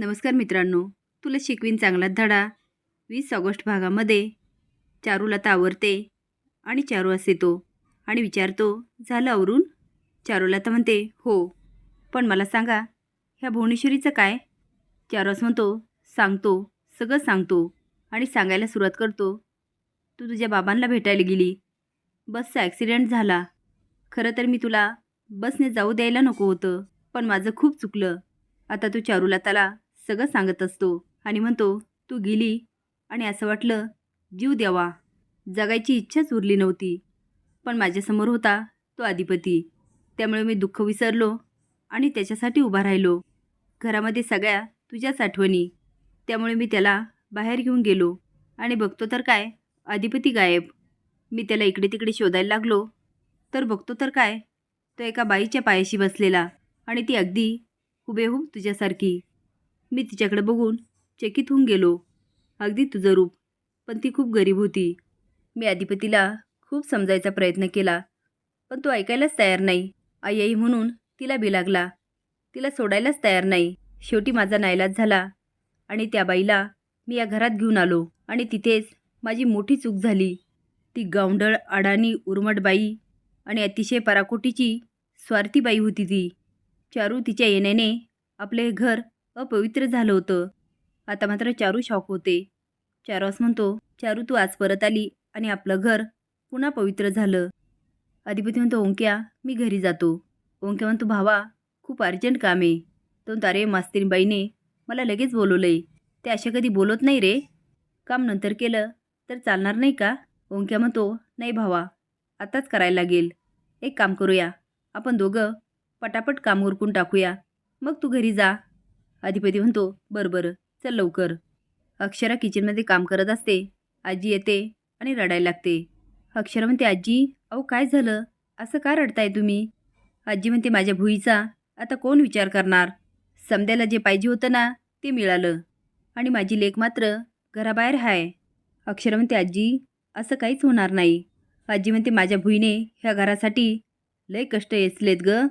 नमस्कार मित्रांनो तुला शिकवीन चांगलाच धडा. वीस ऑगस्ट भागामध्ये चारूला तर आवरते आणि चारू असे तो आणि विचारतो झालं आवरून? चारूला तर म्हणते हो पण मला सांगा ह्या भुवनेश्वरीचं काय? चारूस म्हणतो सांगतो सगळं सांगतो आणि सांगायला सुरुवात करतो. तू तुझ्या बाबांना भेटायला गेली. बसचा ॲक्सिडेंट झाला. खरं तर मी तुला बसने जाऊ द्यायला नको होतं पण माझं खूप चुकलं. आता तो चारूला त्याला सगळं सांगत असतो. आणि म्हणतो तू गेली आणि असं वाटलं जीव द्यावा. जगायची इच्छाच उरली नव्हती. पण माझ्यासमोर होता तो अधिपती. त्यामुळे मी दुःख विसरलो आणि त्याच्यासाठी उभा राहिलो. घरामध्ये सगळ्या तुझ्याच आठवणी. त्यामुळे मी त्याला बाहेर घेऊन गेलो. आणि बघतो तर काय अधिपती गायब. मी त्याला इकडे तिकडे शोधायला लागलो. तर बघतो तर काय तो एका बाईच्या पायाशी बसलेला आणि ती अगदी हुबेहूब तुझ्यासारखी मी तिच्याकडे बघून चकित होऊन गेलो. अगदी तुझं रूप पण ती खूप गरीब होती. मी अधिपतीला खूप समजायचा प्रयत्न केला पण तो ऐकायलाच तयार नाही. आई आई म्हणून तिला बिलागला तिला सोडायलाच तयार नाही. शेवटी माझा नाईलाज झाला आणि त्या बाईला मी या घरात घेऊन आलो आणि तिथेच माझी मोठी चूक झाली. ती गावंढळ अडाणी उर्मट बाई आणि अतिशय पराकोटीची स्वार्थी बाई होती ती. चारू तिच्या येण्याने आपले घर अपवित्र झालं होतं. आता मात्र चारू शॉक होते. चारूस म्हणतो चारू तू आज परत आली आणि आपलं घर पुन्हा पवित्र झालं. अधिपती म्हणतो ओंक्या मी घरी जातो. ओंक्या म्हणतो भावा खूप अर्जंट काम आहे. तो तारे मास्तरीबाईने मला लगेच बोलवलंय. ते अशा कधी बोलत नाही रे. काम नंतर केलं तर चालणार नाही का? ओंक्या म्हणतो नाही भावा आताच करायला लागेल. एक काम करूया. आपण दोघं पटापट काम उरकून टाकूया. मग तू घरी जा. अधिपती म्हणतो बरं बरं चल लवकर. अक्षरा किचनमध्ये काम करत असते. आजी येते आणि रडायला लागते. अक्षरा म्हणते आजी अहो काय झालं? असं का रडताय तुम्ही? आजी म्हणते माझ्या भुईचा. आता कोण विचार करणार? समद्याला जे पाहिजे होतं ना ते मिळालं. आणि माझी लेख मात्र घराबाहेर आहे अक्षरा म्हणते आजी असं काहीच होणार नाही. आजी म्हणते माझ्या भुईने ह्या घरासाठी लय कष्ट येचलेत ग.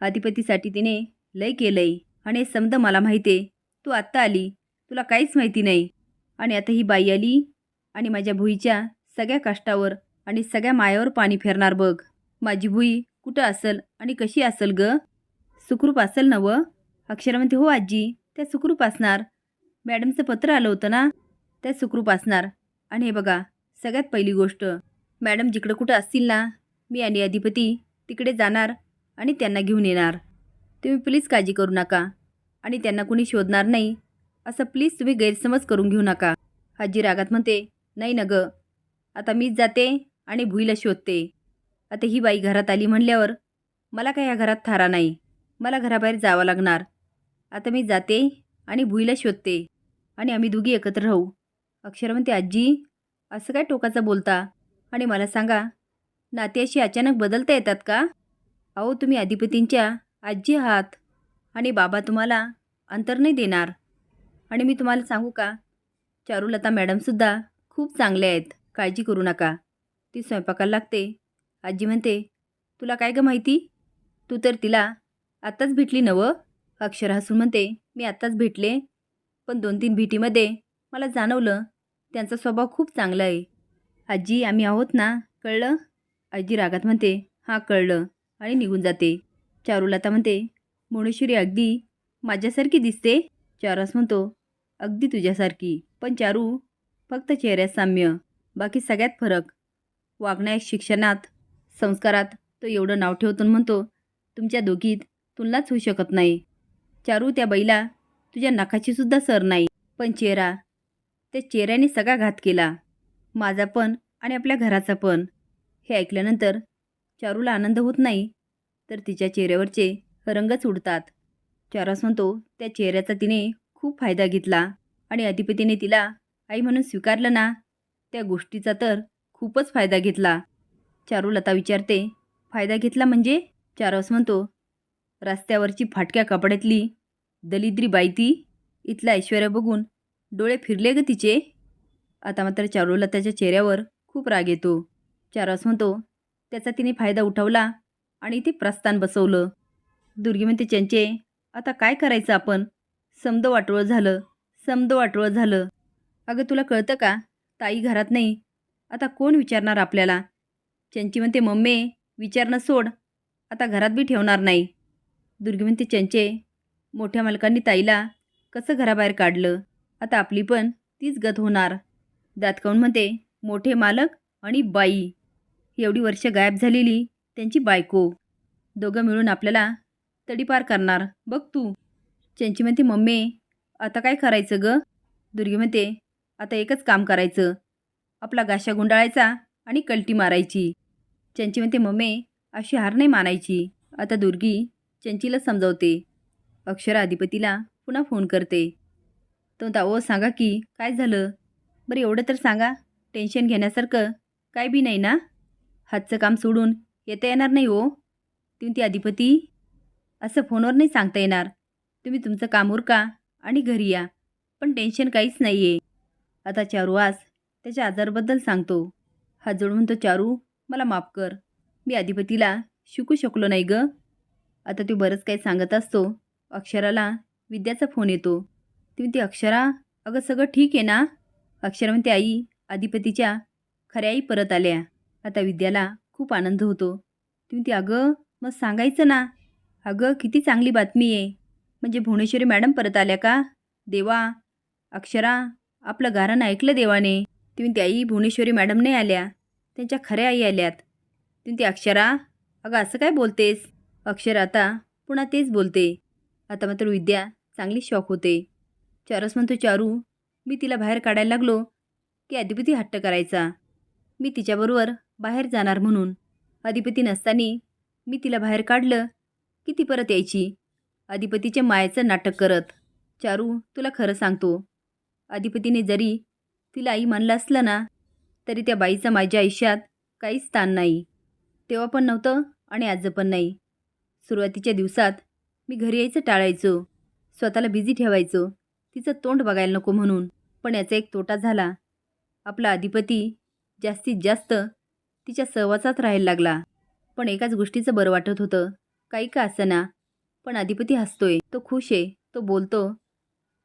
अधिपतीसाठी तिने लय केलंय. आणि समद मला माहिती आहे तू आत्ता आली. तुला काहीच माहिती नाही. आणि आता ही बाई आली आणि माझ्या भुईच्या सगळ्या कष्टावर आणि सगळ्या मायावर पाणी फेरणार बघ. माझी भुई कुठं असल आणि कशी असल ग? सुखरूप असेल ना व? म्हणते हो आजी त्या सुखरूप असणार. मॅडमचं पत्र आलं होतं ना? त्या सुखरूप असणार. आणि हे बघा सगळ्यात पहिली गोष्ट मॅडम जिकडं कुठं असतील ना? मी आणि अधिपती तिकडे जाणार आणि त्यांना घेऊन येणार. तुम्ही प्लीज काळजी करू नका. आणि त्यांना कुणी शोधणार नाही असं प्लीज तुम्ही गैरसमज करून घेऊ नका. आजी रागात म्हणते नाही ना गं. आता मीच जाते आणि भुईला शोधते. आता ही बाई घरात आली म्हणल्यावर मला काय या घरात थारा नाही. मला घराबाहेर जावं लागणार. आता मी जाते आणि भुईला शोधते. आणि आम्ही दोघी एकत्र राहू. अक्षर म्हणते आजी असं काय टोकाचं बोलता? आणि मला सांगा नाते अशी अचानक बदलता येतात का? अहो तुम्ही अधिपतींच्या आजी आहात आणि बाबा तुम्हाला अंतर नाही देणार. आणि मी तुम्हाला सांगू का? चारुलता मॅडमसुद्धा खूप चांगल्या आहेत. काळजी करू नका. ती स्वयंपाकाला लागते. आजी म्हणते तुला काय गं माहिती? तू तर तिला आत्ताच भेटली नवं अक्षर हसून म्हणते मी आत्ताच भेटले. पण दोन तीन भेटीमध्ये मला जाणवलं त्यांचा स्वभाव खूप चांगला आहे. आजी आम्ही आहोत ना? कळलं? आजी रागात म्हणते हां कळलं. आणि निघून जाते. चारुलता म्हणते मोणेश्वरी अगदी माझ्यासारखी दिसते? चारस म्हणतो अगदी तुझ्यासारखी. पण चारू फक्त चेहऱ्यात साम्य बाकी सगळ्यात फरक. वागण्यात शिक्षणात संस्कारात तो एवढं नाव ठेवतो म्हणतो तुमच्या दोघीत तुलनाच होऊ शकत नाही. चारू त्या बैला तुझ्या नखाची सुद्धा सर नाही. पण चेहरा त्या चेहऱ्याने सगळा घात केला. माझा पण आणि आपल्या घराचा पण. हे ऐकल्यानंतर चारूला आनंद होत नाही. तर तिच्या चेहऱ्यावरचे रंगच उडतात. चारस म्हणतो त्या चेहऱ्याचा तिने खूप फायदा घेतला आणि अधिपतीने तिला आई म्हणून स्वीकारलं ना त्या गोष्टीचा तर खूपच फायदा घेतला. चारुलता विचारते फायदा घेतला म्हणजे? चारस म्हणतो रस्त्यावरची फाटक्या कपड्यातली दलिद्री बाई ती इथला ऐश्वर्या बघून डोळे फिरले ग तिचे. आता मात्र चारुलताच्या चेहऱ्यावर खूप राग येतो. चारस म्हणतो त्याचा तिने फायदा उठवला आणि ते प्रस्थान बसवलं. दुर्गी म्हणते चंचे आता काय करायचं आपण? समद वाटोळं झालं समद वाटोळं झालं. अगं तुला कळतं का? ताई घरात नाही. आता कोण विचारणार आपल्याला? चंची म्हणते मम्मी विचारणं सोड. आता घरात बी ठेवणार नाही. दुर्गी म्हणते चंचे मोठ्या मालकांनी ताईला कसं घराबाहेर काढलं? आता आपली पण तीच गत होणार. दातकाऊन म्हणते मोठे मालक आणि बाई. एवढी वर्ष गायब झालेली त्यांची बायको. दोघं मिळून आपल्याला तडीपार करणार. बघ तू. चंची म्हणते मम्मी आता काय करायचं ग? दुर्गी म्हणते आता एकच काम करायचं. आपला गाशा गुंडाळायचा आणि कलटी मारायची. चंची म्हणते मम्मी अशी हार नाही मानायची. आता दुर्गी चंचीला समजावते. अक्षरा अधिपतीला पुन्हा फोन करते. तो दाओ सांगा की काय झालं? बरं एवढं तर सांगा. टेन्शन घेण्यासारखं काय बी नाही ना? हातचं काम सोडून येता येणार नाही हो. तुम्ही ती अधिपती. असं फोनवर नाही सांगता येणार. तुम्ही तुमचं काम उरका आणि घरी या. पण टेन्शन काहीच नाही आहे आता चारू आज त्याच्या आजारबद्दल सांगतो. हा जोड म्हणतो चारू मला माफ कर. मी अधिपतीला शिकू शकलो नाही ग. आता तो बरंच काही सांगत असतो. अक्षराला विद्याचा फोन येतो. ती म्हणते अक्षरा? अगं सगळं ठीक आहे ना? अक्षरा म्हणते आई अधिपतीच्या खऱ्या आई परत आल्या. आता विद्याला खूप आनंद होतो. ती म्हणते अगं मग सांगायचं ना. अगं किती चांगली बातमी आहे. म्हणजे भुवनेश्वरी मॅडम परत आल्या का? देवा अक्षरा आपलं गाणं ऐकलं देवाने. ती म्हणते आई भुवनेश्वरी मॅडम नाही आल्या. त्यांच्या खऱ्या आई आल्यात. ती म्हणते अक्षरा अगं असं काय बोलतेस? अक्षरा आता पुन्हा तेच बोलते. आता मात्र विद्या चांगली शॉक होते. चारस म्हणतो चारू मी तिला बाहेर काढायला लागलो. की अधिपती हट्ट करायचा. मी तिच्याबरोबर बाहेर जाणार म्हणून. अधिपती नसताना मी तिला बाहेर काढलं. की ती परत यायची? अधिपतीच्या मायेचं नाटक करत. चारू तुला खरं सांगतो. अधिपतीने जरी तिला आई मानलं असलं ना तरी त्या बाईचं माझ्या आयुष्यात काहीच स्थान नाही. तेव्हा पण नव्हतं आणि आज पण नाही. सुरुवातीच्या दिवसात मी घरी यायचं टाळायचो. स्वतःला बिझी ठेवायचो. तिचं तोंड बघायला नको म्हणून. पण याचा एक तोटा झाला. आपला अधिपती जास्तीत जास्त तिच्या सहवासात राहायला लागला. पण एकाच गोष्टीचं बरं वाटत होतं. काही का ना पण अधिपती हसतोय. तो खुश आहे. तो बोलतो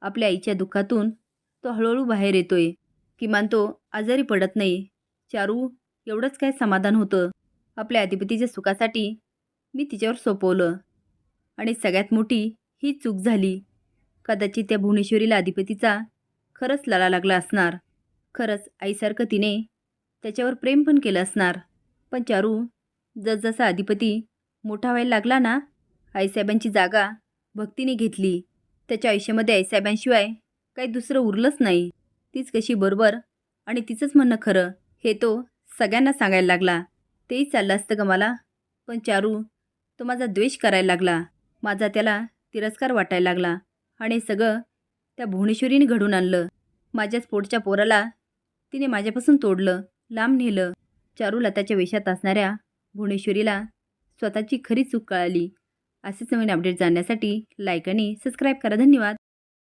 आपल्या आईच्या दुःखातून तो हळूहळू बाहेर येतोय. किमान तो आजारी पडत नाही. चारू एवढंच काय समाधान होतं. आपल्या अधिपतीच्या सुखासाठी मी तिच्यावर सोपवलं. आणि सगळ्यात मोठी ही चूक झाली. कदाचित त्या भुवनेश्वरीला अधिपतीचा खरंच लळा लागला असणार. खरंच आईसारखं तिने त्याच्यावर प्रेम पण केलं असणार. पण चारू जसजसा अधिपती मोठा व्हायला लागला ना आईसाहेबांची जागा भक्तीने घेतली. त्याच्या आयुष्यामध्ये आईसाहेबांशिवाय काही दुसरं उरलंच नाही. तीच कशी बरोबर आणि तिचंच म्हणणं खरं हे तो सगळ्यांना सांगायला लागला. तेही चाललं असतं का मला. पण चारू तो माझा द्वेष करायला लागला. माझा त्याला तिरस्कार वाटायला लागला. आणि सगळं त्या भुवनेश्वरीने घडून आणलं. माझ्याच पोटच्या पोराला तिने माझ्यापासून तोडलं. लांब नेलं. चारुलताच्या वेशात असणाऱ्या भुवनेश्वरीला स्वतःची खरी चूक कळाली. असेच नवीन अपडेट जाणण्यासाठी लाईक आणि सबस्क्राईब करा. धन्यवाद.